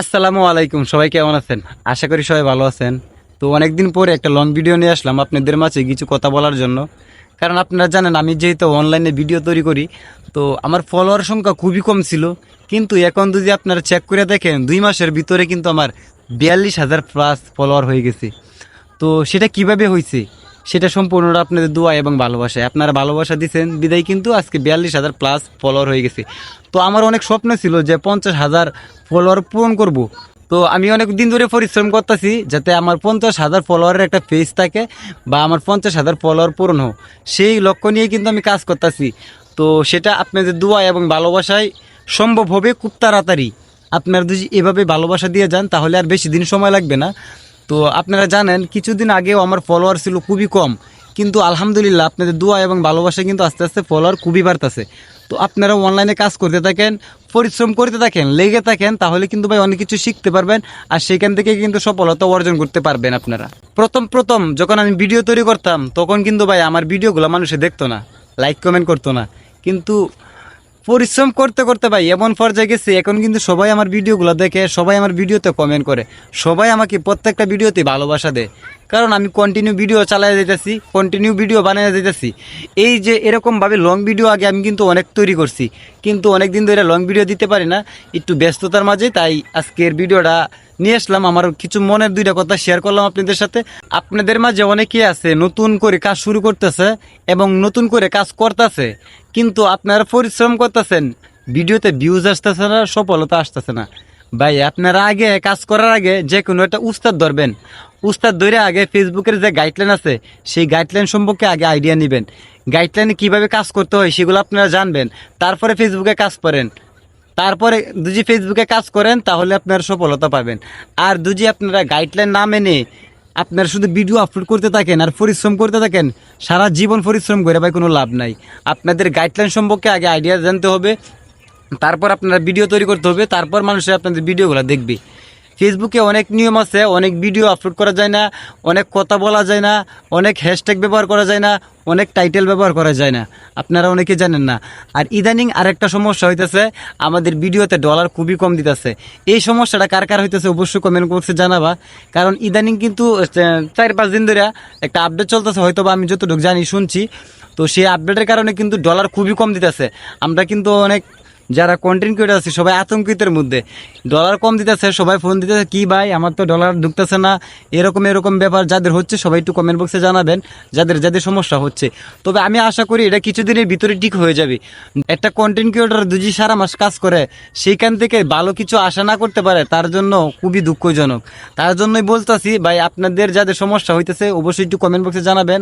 আসসালামু আলাইকুম, সবাই কেমন আছেন? আশা করি সবাই ভালো আছেন। তো অনেকদিন পরে একটা লং ভিডিও নিয়ে আসলাম আপনাদের মাঝে কিছু কথা বলার জন্য। কারণ আপনারা জানেন, আমি যেহেতু অনলাইনে ভিডিও তৈরি করি, তো আমার ফলোয়ার সংখ্যা খুবই কম ছিল। কিন্তু এখন যদি আপনারা চেক করে দেখেন, দুই মাসের ভিতরে কিন্তু আমার বিয়াল্লিশ হাজার প্লাস ফলোয়ার হয়ে গেছে। তো সেটা কীভাবে হয়েছে? সেটা সম্পূর্ণটা আপনাদের দোয়া এবং ভালোবাসায়। আপনারা ভালোবাসা দিচ্ছেন বিদায় কিন্তু আজকে বিয়াল্লিশ হাজার প্লাস ফলোয়ার হয়ে গেছে। তো আমার অনেক স্বপ্ন ছিল যে পঞ্চাশ হাজার ফলোয়ার পূরণ করব। তো আমি অনেক দিন ধরে পরিশ্রম করতেছি যাতে আমার পঞ্চাশ হাজার ফলোয়ারের একটা পেজ থাকে বা আমার পঞ্চাশ হাজার ফলোয়ার পূরণ হোক। সেই লক্ষ্য নিয়ে কিন্তু আমি কাজ করতেছি। তো সেটা আপনাদের দোয়া এবং ভালোবাসায় সম্ভব হবে খুব তাড়াতাড়ি। আপনারা যদি এভাবে ভালোবাসা দিয়ে যান, তাহলে আর বেশি দিন সময় লাগবে না। তো আপনারা জানেন, কিছুদিন আগেও আমার ফলোয়ার ছিল খুবই কম। কিন্তু আলহামদুলিল্লাহ আপনাদের দোয়া এবং ভালোবাসা কিন্তু আস্তে আস্তে ফলোয়ার খুবই বাড়তেছে। তো আপনারা অনলাইনে কাজ করতে থাকেন, পরিশ্রম করতে থাকেন, লেগে থাকেন, তাহলে কিন্তু ভাই অনেক কিছু শিখতে পারবেন আর সেখান থেকে কিন্তু সফলতা অর্জন করতে পারবেন আপনারা। প্রথম প্রথম যখন আমি ভিডিও তৈরি করতাম, তখন কিন্তু ভাই আমার ভিডিওগুলো মানুষে দেখতো না লাইক কমেন্ট করতো না। কিন্তু পরিশ্রম করতে করতে ভাই এমন পর্যায়ে গেছি, এখন কিন্তু সবাই আমার ভিডিওগুলো দেখে, সবাই আমার ভিডিওতে কমেন্ট করে। সবাই আমাকে প্রত্যেকটা ভিডিওতে ভালোবাসা দেয়। কারণ আমি কন্টিনিউ ভিডিও চালাই যেতেছি কন্টিনিউ ভিডিও বানিয়ে যেতেছি এই যে এরকমভাবে লং ভিডিও আগে আমি কিন্তু অনেক তৈরি করছি। কিন্তু অনেক দিন ধরে লং ভিডিও দিতে পারি না, একটু ব্যস্ততার মাঝে, তাই আজকের ভিডিওটা নিয়ে আসলাম। আমার কিছু মনের দুইটা কথা শেয়ার করলাম আপনাদের সাথে। আপনাদের মাঝে অনেকেই আছে, নতুন করে কাজ শুরু করতেছে এবং নতুন করে কাজ করতেছে, কিন্তু আপনারা পরিশ্রম করতেছেন। ভিডিওতে ভিউজ আসতেছে না, সফলতা আসতেছে না। ভাই, আপনারা আগে কাজ করার আগে যে কোনো একটা উস্তাদ ধরবেন। উস্তাদ ধরে আগে ফেসবুকের যে গাইডলাইন আছে, সেই গাইডলাইন সম্পর্কে আগে আইডিয়া নেবেন। গাইডলাইনে কীভাবে কাজ করতে হয়, সেগুলো আপনারা জানবেন। তারপরে ফেসবুকে কাজ করেন। তারপরে দুজি ফেসবুকে কাজ করেন, তাহলে আপনারা সফলতা পাবেন। আর দুজি আপনারা গাইডলাইন না মেনে আপনারা শুধু ভিডিও আপলোড করতে থাকেন আর পরিশ্রম করতে থাকেন, সারা জীবন পরিশ্রম করে ভাই কোনো লাভ নাই। আপনাদের গাইডলাইন সম্পর্কে আগে আইডিয়া জানতে হবে, তারপর আপনারা ভিডিও তৈরি করতে হবে, তারপর মানুষের আপনাদের ভিডিওগুলো দেখবে। ফেসবুকে অনেক নিয়ম আছে, অনেক ভিডিও আপলোড করা যায় না, অনেক কথা বলা যায় না, অনেক হ্যাশট্যাগ ব্যবহার করা যায় না, অনেক টাইটেল ব্যবহার করা যায় না। আপনারা অনেকে জানেন না। আর ইদানিং আরেকটা সমস্যা হইতেছে, আমাদের ভিডিওতে ডলার খুবই কম দিতেছে। এই সমস্যাটা কার কার হইতেছে অবশ্যই কমেন্ট বক্সে জানাবা। কারণ ইদানিং কিন্তু চার পাঁচ দিন ধরে একটা আপডেট চলতেছে হয়তো বা আমি যতটুকু জানি শুনছি। তো সেই আপডেটের কারণে কিন্তু ডলার খুবই কম দিতেছে। আমরা কিন্তু অনেক যারা কন্টেন্ট ক্রিয়েটার আছে, সবাই আতঙ্কিতের মধ্যে। ডলার কম দিতেছে, সবাই ফোন দিতেছে, কি ভাই, আমার তো ডলার ঢুকতেছে না। এরকম এরকম ব্যাপার যাদের হচ্ছে, সবাই একটু কমেন্ট বক্সে জানাবেন, যাদের যাদের সমস্যা হচ্ছে। তবে আমি আশা করি এটা কিছুদিনের ভিতরে ঠিক হয়ে যাবে। একটা কন্টেন্ট ক্রিয়েটার দুজি সারা মাস কাজ করে, সেইখান থেকে ভালো কিছু আশা না করতে পারে, তার জন্য খুবই দুঃখজনক। তার জন্যই বলতেছি, ভাই, আপনাদের যাদের সমস্যা হইতেছে, অবশ্যই একটু কমেন্ট বক্সে জানাবেন।